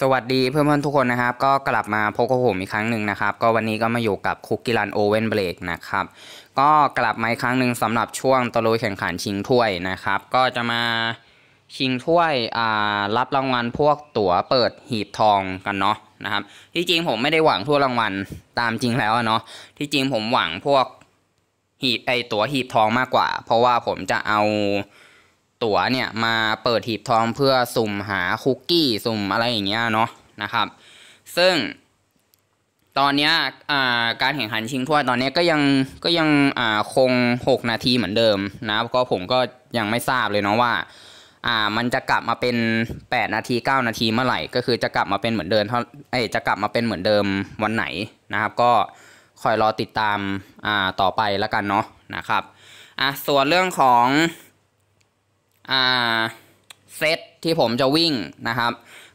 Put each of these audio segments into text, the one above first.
สวัสดีเพื่อนๆทุกคนนะครับก็กลับมาพบกับผมอีกครั้งหนึ่งนะครับ ก็วันนี้ก็มาอยู่กับคุกกี้รันโอเวนเบรกนะครับก็กลับมาอีกครั้งหนึ่งสำหรับช่วงตะลุยแข่งขันชิงถ้วยนะครับ ก็จะมาชิงถ้วยอ่ารับรางวัลพวกตั๋วเปิดหีบทองกันเนาะนะครับที่จริงผมไม่ได้หวังถ้วรางวัลตามจริงแล้วเนาะที่จริงผมหวังพวกหีบไอตั๋วหีบทองมากกว่า เพราะว่าผมจะเอา ตั๋วเนี่ยมาเปิดหีบทองเพื่อสุ่มหาคุกกี้สุ่มอะไรอย่างเงี้ยเนาะนะครับ ซึ่งตอนเนี้ยการแข่งขันชิงถ้วยตอนนี้ก็ยังก็ยังคง 6 นาทีเหมือนเดิมนะก็ผมก็ยังไม่ทราบเลยเนาะว่าอ่ามันจะกลับมาเป็น 8 นาที 9 นาทีเมื่อไหร่ ก็คือจะกลับมาเป็นเหมือนเดิมเท่าเอ้จะกลับมาเป็นเหมือนเดิมวันไหนนะครับ ก็คอยรอติดตามอ่าต่อไปแล้วกันเนาะนะครับอะส่วนเรื่องของ เซตที่ผมจะวิ่งนะครับ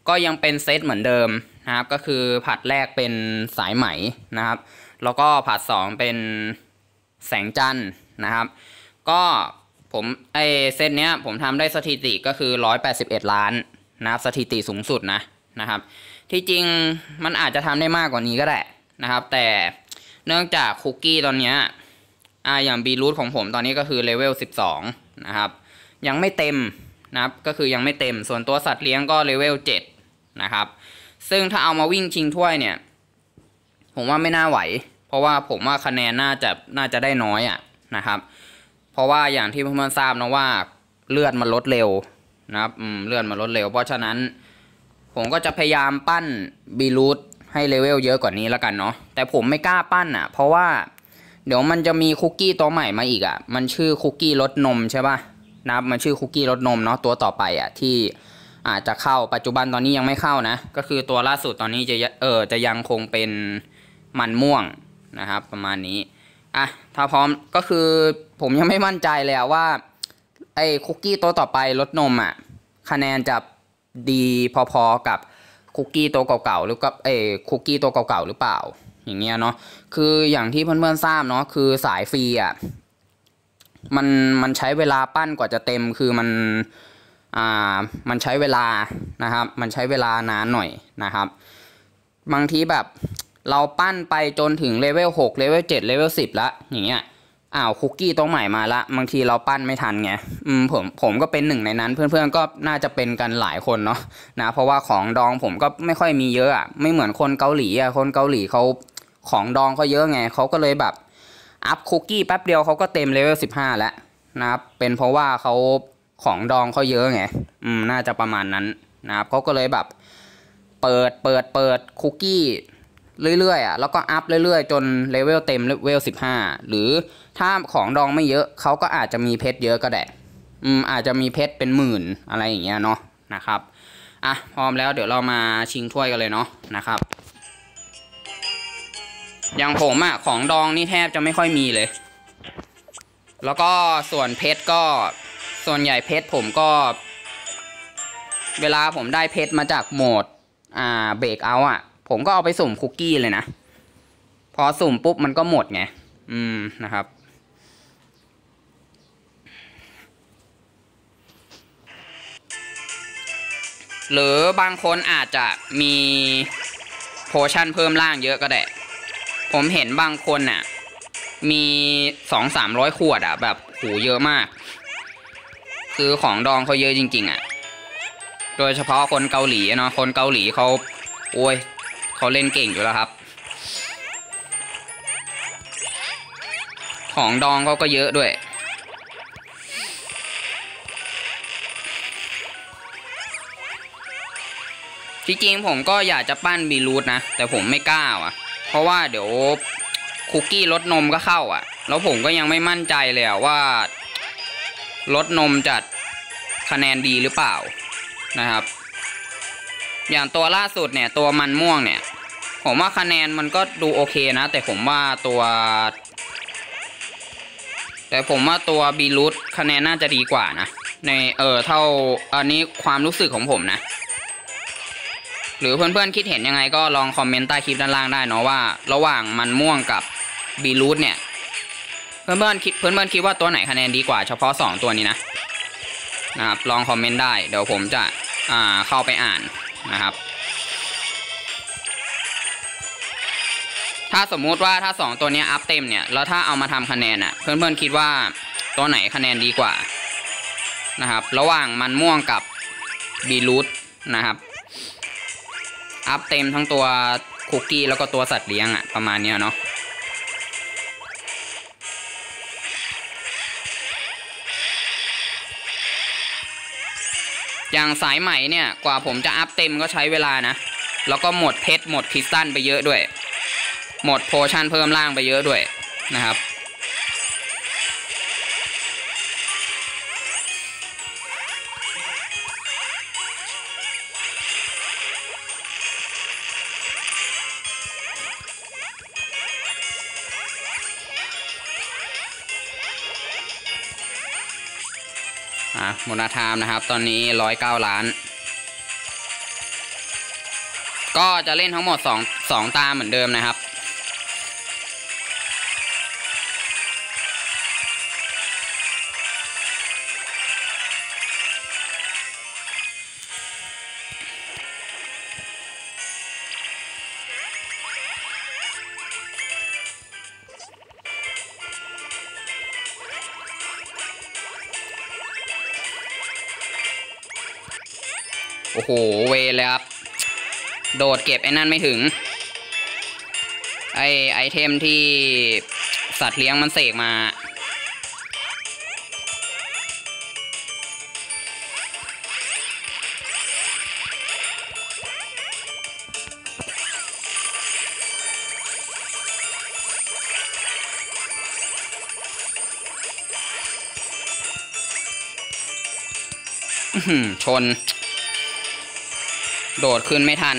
ก็ยังเป็นเซตเหมือนเดิมนะครับ ก็คือผัดแรกเป็นสายไหมนะครับ แล้วก็ผัดสองเป็นแสงจันทร์นะครับ ก็ผมไอเซตเนี้ยผมทำได้สถิติก็คือ 181 ล้านนะครับสถิติสูงสุดนะนะครับ ที่จริงมันอาจจะทำได้มากกว่านี้ก็ได้นะครับ แต่เนื่องจากคุกกี้ตอนเนี้ยอ่าอย่างบีรูทของผมตอนนี้ก็คือเลเวล 12 นะครับ ยังไม่เต็มนะครับก็คือยังไม่เต็ม ส่วนตัวสัตว์เลี้ยงก็เลเวลเจ็ดนะครับซึ่งถ้าเอามาวิ่งชิงถ้วยเนี่ย ผมว่าไม่น่าไหว เพราะว่าผมว่าคะแนนน่าจะน่าจะได้น้อยอะ่ะนะครับ เพราะว่าอย่างที่เพื่อนๆทราบนะว่าเลือดมันลดเร็วนะครับเลือดมันลดเร็ว เพราะฉะนั้นผมก็จะพยายามปั้นบีรูทให้เลเวลเยอะกว่านี้แล้วกันเนาะแต่ผมไม่กล้าปั้นอะ่ะ เพราะว่าเดี๋ยวมันจะมีคุกกี้ตัวใหม่มาอีกอะ่ะ มันชื่อคุกกี้รสนมใช่ปะ นะครับมันชื่อคุกกี้รสนมเนาะตัวต่อไปอะที่อาจจะเข้าปัจจุบันตอนนี้ยังไม่เข้านะ ก็คือตัวล่าสุดตอนนี้จะเออจะยังคงเป็นมันม่วงนะครับ ประมาณนี้อะถ้าพร้อมก็คือผมยังไม่มั่นใจเลยว่าไอ้คุกกี้ตัวต่อไปรสนมอะคะแนนจะดีพอๆกับคุกกี้ตัวเก่าๆหรือกับเอ้คุกกี้ตัวเก่าๆหรือเปล่า อย่างเงี้ยเนาะคืออย่างที่เพื่อนๆทราบเนาะคือสายฟรีอะ มันมันใช้เวลาปั้นกว่าจะเต็มคือมันอ่ามันใช้เวลานะครับ มันใช้เวลานานหน่อยนะครับ บางทีแบบเราปั้นไปจนถึงเลเวลหกเลเวลเจ็ดเลเวลสิบละอย่างเงี้ยอ้าวคุกกี้ตัวใหม่มาละบางทีเราปั้นไม่ทันไงอืมผมผมก็เป็นหนึ่งในนั้น เพื่อนๆก็น่าจะเป็นกันหลายคนเนาะนะเพราะว่าของดองผมก็ไม่ค่อยมีเยอะอะไม่เหมือนคนเกาหลีอะคนเกาหลีเขาของดองเขาเยอะไงเขาก็เลยแบบ อัพคุกกี้แป๊บเดียวเขาก็เต็มเลเวลสิบห้าแล้วนะครับ เป็นเพราะว่าเขาของดองเขาเยอะไง อืม น่าจะประมาณนั้นนะครับเขาก็เลยแบบ เปิดเปิดเปิดคุกกี้เรื่อยๆอะแล้วก็อัพเรื่อยๆ จนเลเวลเต็มเลเวลสิบห้าหรือถ้าของดองไม่เยอะเขาก็อาจจะมีเพชรเยอะก็ได้อืมอาจจะมีเพชรเป็นหมื่นอะไรอย่างเงี้ยเนาะนะครับอะพร้อมแล้วเดี๋ยวเรามาชิงถ้วยกันเลยเนาะนะครับ อย่างผมอะของดองนี่แทบจะไม่ค่อยมีเลย แล้วก็ส่วนเพชรก็ส่วนใหญ่เพชรผมก็ เวลาผมได้เพชรมาจากโหมด อ่าเบรกเอาอะผมก็เอาไปสุ่มคุกกี้เลยนะ พอสุ่มปุ๊บมันก็หมดไง อืมนะครับหรือบางคนอาจจะมีโพชั่นเพิ่มล่างเยอะก็ได้ ผมเห็นบางคนน่ะ มีสองสามร้อยขวดอะ แบบหูเยอะมาก คือของดองเขาเยอะจริง ๆ อะ โดยเฉพาะคนเกาหลีเนาะคนเกาหลีเขาโอ้ยเขาเล่นเก่งอยู่แล้วครับ ของดองเขาก็เยอะด้วยที่จริงผมก็อยากจะปั้นบีรูทนะ แต่ผมไม่กล้าอะ เพราะว่าเดี๋ยวคุกกี้รสนมก็เข้าอะ แล้วผมก็ยังไม่มั่นใจเลยว่ารสนมจะคะแนนดีหรือเปล่านะครับ อย่างตัวล่าสุดเนี่ยตัวมันม่วงเนี่ย ผมว่าคะแนนมันก็ดูโอเคนะ แต่ผมว่าตัว แต่ผมว่าตัวบีรูทคะแนนน่าจะดีกว่านะ ในเออเท่าอันนี้ความรู้สึกของผมนะ หรือเพื่อนๆคิดเห็นยังไงก็ลองคอมเมนต์ใต้คลิปด้านล่างได้เนาะว่า ระหว่างมันม่วงกับบีรูทเนี่ย เพื่อนๆคิดเพื่อนๆคิดว่าตัวไหนคะแนนดีกว่าเฉพาะ 2 ตัวนี้นะนะครับลองคอมเมนต์ได้เดี๋ยวผมจะอ่าเข้าไปอ่านนะครับ ถ้าสมมุติว่าถ้า 2 ตัวนี้อัพเต็มเนี่ยแล้วถ้าเอามาทำคะแนนอะ่ะ เพื่อนๆคิดว่าตัวไหนคะแนนดีกว่านะครับ ระหว่างมันม่วงกับบีรูทนะครับ อัพเต็มทั้งตัวคุกกี้แล้วก็ตัวสัตว์เลี้ยงอะประมาณนี้เนาะอย่างสายใหม่เนี่ยกว่าผมจะอัพเต็มก็ใช้เวลานะ แล้วก็หมดเพชรหมดคริสตัลไปเยอะด้วย หมดโพชั่นเพิ่มล่างไปเยอะด้วยนะครับ อะโมนามนะครับ ตอนนี้ร้อยเก้าล้าน ก็จะเล่นทั้งหมดสองสองตาเหมือนเดิมนะครับ โหเวเลยครับ โดดเก็บไอ้นั่นไม่ถึง ไอไอเทมที่สัตว์เลี้ยงมันเสกมา ชน โดดขึ้นไม่ทัน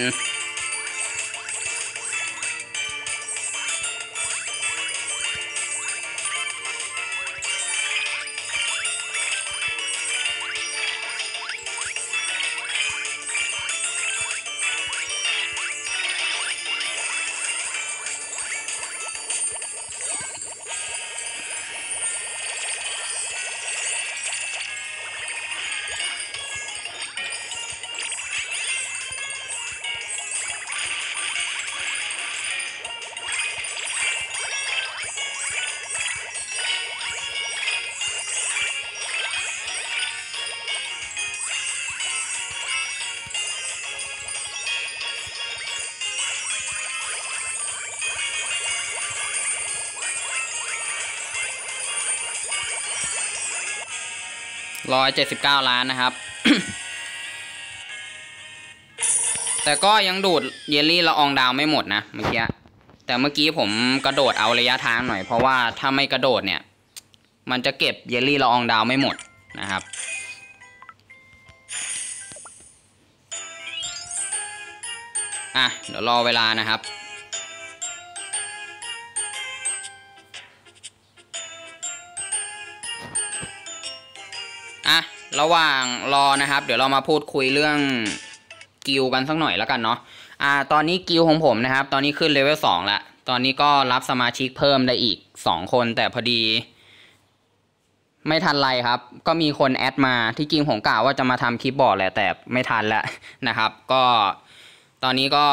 ร้อยเจ็ดสิบเก้าล้านนะครับ แต่ก็ยังดูดเยลลี่ละอองดาวไม่หมดนะเมื่อกี้แต่เมื่อกี้ผมกระโดดเอาระยะทางหน่อยเพราะว่าถ้าไม่กระโดดเนี่ย มันจะเก็บเยลลี่ละอองดาวไม่หมดนะครับอะเดี๋ยวรอเวลานะครับ ระหว่างรอนะครับ เดี๋ยวเรามาพูดคุยเรื่องกิลกันสักหน่อยแล้วกันเนาะอ่าตอนนี้กิลของผมนะครับ ตอนนี้ขึ้นเลเวลสองแล้วตอนนี้ก็รับสมาชิกเพิ่มได้อีกสองคน แต่พอดี ไม่ทันไรครับ ก็มีคนแอดมาที่จริงผมกล่าวว่าจะมาทำคลิปบอร์ดแหละแต่ไม่ทันแล้วนะครับ ก็ตอนนี้ก็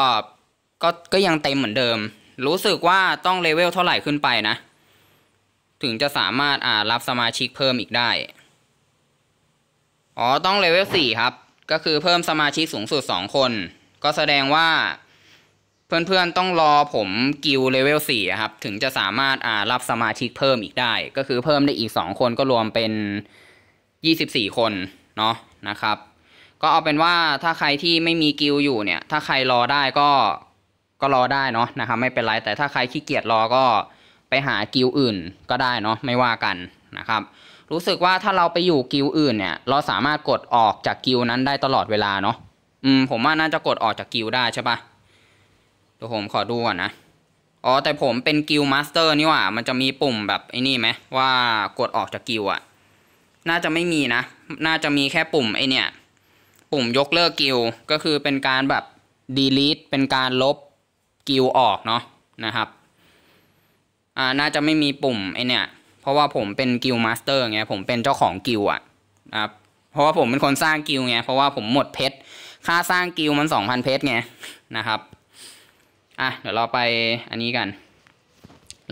ก็ก็ยังเต็มเหมือนเดิม รู้สึกว่าต้องเลเวลเท่าไหร่ขึ้นไปนะ ถึงจะสามารถอ่ารับสมาชิกเพิ่มอีกได้ อ๋อ ต้องเลเวลสี่ครับ ก็คือเพิ่มสมาชิกสูงสุดสองคน ก็แสดงว่า เพื่อนๆต้องรอผมกิลเลเวลสี่ครับ ถึงจะสามารถอ่ารับสมาชิกเพิ่มอีกได้ ก็คือเพิ่มได้อีกสองคนก็รวมเป็นยี่สิบสี่คนเนาะนะครับ ก็เอาเป็นว่าถ้าใครที่ไม่มีกิลอยู่เนี่ย ถ้าใครรอได้ก็ก็รอได้เนาะนะครับไม่เป็นไรแต่ถ้าใครขี้เกียจรอก็ไปหากิลอื่นก็ได้เนาะไม่ว่ากันนะครับ รู้สึกว่าถ้าเราไปอยู่กิลอื่นเนี่ย เราสามารถกดออกจากกิลนั้นได้ตลอดเวลาเนาะอืมผมว่าน่าจะกดออกจากกิลได้ใช่ปะเดี๋ยวผมขอดูก่อนนะอ๋อแต่ผมเป็นกิลมาสเตอร์นี่หว่ามันจะมีปุ่มแบบไอ้นี่ไหมว่ากดออกจากกิลอะน่าจะไม่มีนะ น่าจะมีแค่ปุ่มไอเนี่ย ปุ่มยกเลิกกิลก็คือเป็นการแบบ delete เป็นการลบกิลออกเนาะนะครับอ่าน่าจะไม่มีปุ่มไอเนี่ย ราะว่าผมเป็นกิลมาสเตอร์ไงผมเป็นเจ้าของกิลอะนะครับเพราะว่าผมเป็นคนสร้างกิลไงเพราะว่าผมหมดเพชรค่าสร้างกิลมันสองพันเพชรไงนะครับอะเดี๋ยวเราไปอันนี้กัน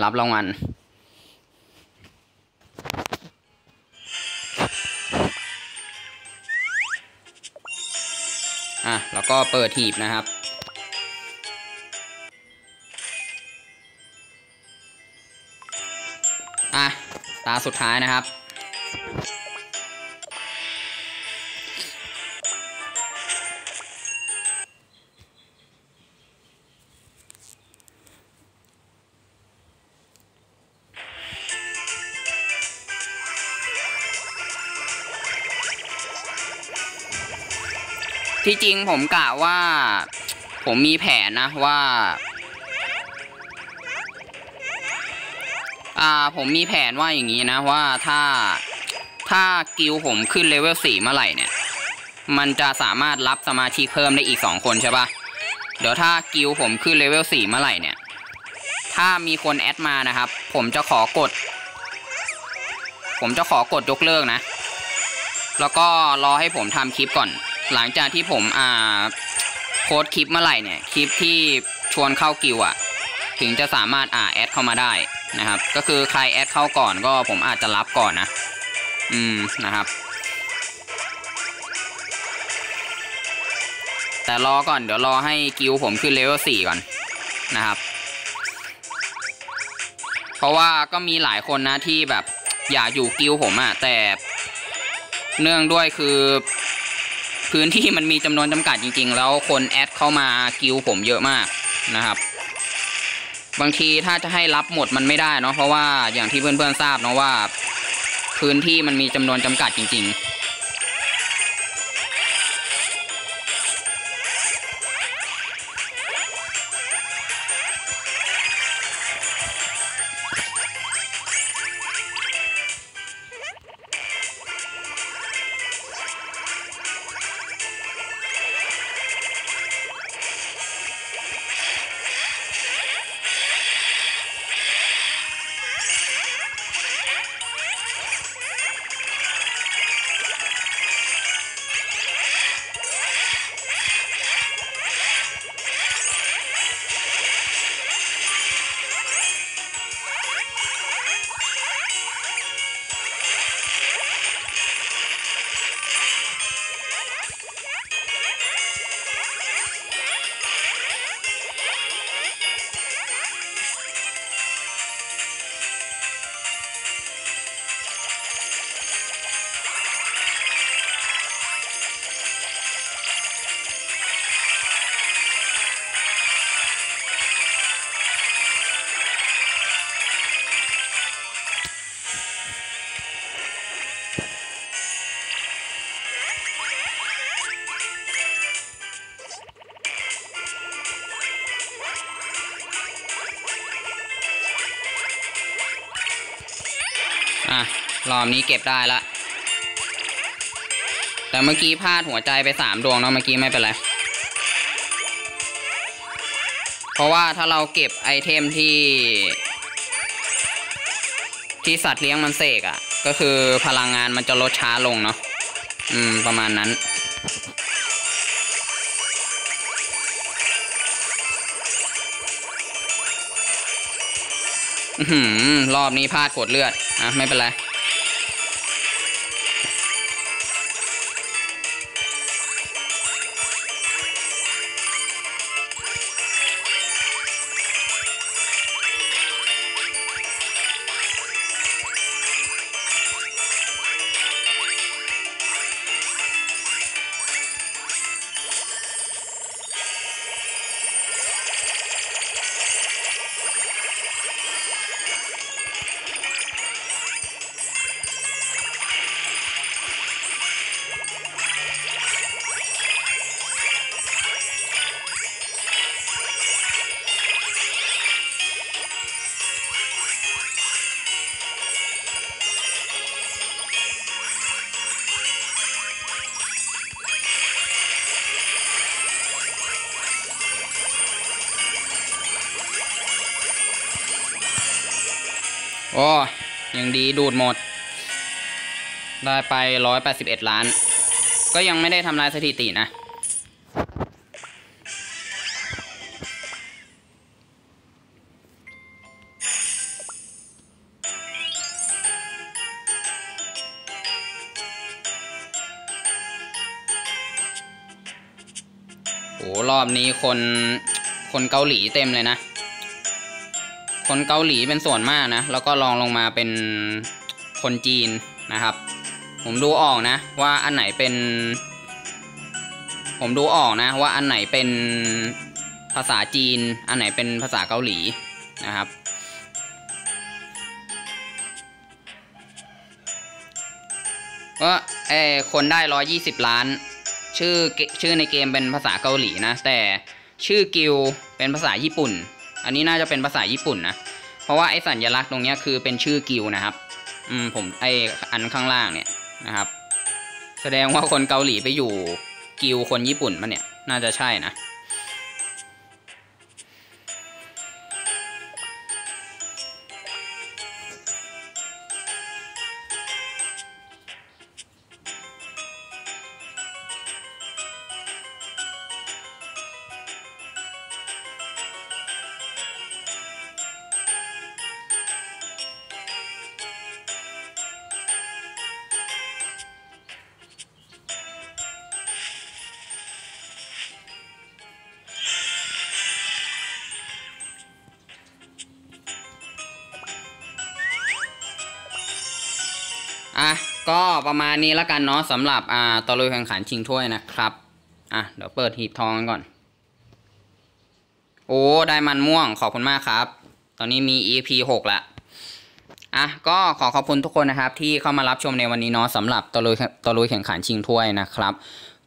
รับรางวัลอะแล้วก็เปิดหีบนะครับ อะ ตาสุดท้ายนะครับ ที่จริงผมกะว่า ผมมีแผนนะว่า อ่าผมมีแผนว่าอย่างนี้นะว่าถ้าถ้ากิลผมขึ้นเลเวลสี่เมื่อไหร่เนี่ย มันจะสามารถรับสมาชิกเพิ่มได้อีกสองคนใช่ปะเดี๋ยวถ้ากิลผมขึ้นเลเวลสี่เมื่อไหร่เนี่ย ถ้ามีคนแอดมานะครับ ผมจะขอกด ผมจะขอกดยกเลิกนะ แล้วก็รอให้ผมทำคลิปก่อน หลังจากที่ผมอ่าโพสคลิปเมื่อไหร่เนี่ย คลิปที่ชวนเข้ากิลอะถึงจะสามารถอ่าแอดเข้ามาได้ นะครับ ก็คือใครแอดเข้าก่อนก็ผมอาจจะรับก่อนนะ อืมนะครับ แต่รอก่อนเดี๋ยวรอให้กิลผมขึ้นเลเวลสี่ก่อนนะครับ เพราะว่าก็มีหลายคนนะที่แบบอยากอยู่กิลผมอะแต่เนื่องด้วยคือพื้นที่มันมีจำนวนจำกัดจริงๆ แล้วคนแอดเข้ามากิลผมเยอะมากนะครับ บางทีถ้าจะให้รับหมดมันไม่ได้เนาะเพราะว่าอย่างที่เพื่อนๆทราบเนาะว่า พื้นที่มันมีจำนวนจำกัดจริง ๆ รอบนี้เก็บได้ละ แต่เมื่อกี้พลาดหัวใจไปสามดวงเนาะเมื่อกี้ไม่เป็นไร เพราะว่าถ้าเราเก็บไอเทมที่ ที่สัตว์เลี้ยงมันเสกอะ่ะ ก็คือพลังงานมันจะลดช้าลงเนาะ อืม ประมาณนั้นอื้อหือรอบนี้พลาดกดเลือด อะ ไม่เป็นไร โอ้ยังดีดูดหมด ได้ไป 181 ล้าน ก็ยังไม่ได้ทำลายสถิตินะโอ้รอบนี้คนคนเกาหลีเต็มเลยนะ คนเกาหลีเป็นส่วนมากนะ แล้วก็ลองลงมาเป็นคนจีนนะครับ ผมดูออกนะ ว่าอันไหนเป็น ผมดูออกนะ ว่าอันไหนเป็นภาษาจีน อันไหนเป็นภาษาเกาหลีนะครับ ก็เออคนได้ร้อยี่สิบล้าน ชื่อชื่อในเกมเป็นภาษาเกาหลีนะ แต่ชื่อกิลเป็นภาษาญี่ปุ่น อันนี้น่าจะเป็นภาษาญี่ปุ่นนะเพราะว่าไอ้สัญลักษณ์ตรงนี้คือเป็นชื่อกิวนะครับ อืมผมไออันข้างล่างเนี่ยนะครับ แสดงว่าคนเกาหลีไปอยู่กิวคนญี่ปุ่นมาเนี่ย น่าจะใช่นะ ประมาณนี้แล้วกันเนาะสำหรับอ่าตะลุยแข่งขันชิงถ้วยนะครับอะเดี๋ยวเปิดหีบทองกันก่อน โอ้ได้มันม่วงขอบคุณมากครับ ตอนนี้มี EP 6ละอะก็ขอขอบคุณทุกคนนะครับ ที่เข้ามารับชมในวันนี้เนาะสำหรับตะลุยตะลุยแข่งขันชิงถ้วยนะครับ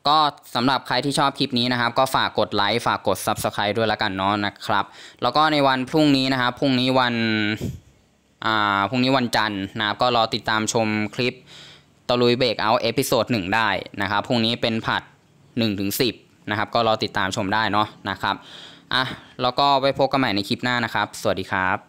ก็สำหรับใครที่ชอบคลิปนี้นะครับ ก็ฝากกดไลค์ฝากกด Subscribe ด้วยละกันเนาะนะครับ แล้วก็ในวันพรุ่งนี้นะครับพรุ่งนี้วันอ่าพรุ่งนี้วันจันทร์นะครับก็รอติดตามชมคลิป ตะลุยเบรกเอาเอพิโซดหนึ่งได้นะครับพรุ่งนี้เป็นผัด1นถึงสินะครับก็รอติดตามชมได้เนาะนะครับอะแล้วก็ไว้พบกันใหม่ในคลิปหน้านะครับ สวัสดีครับ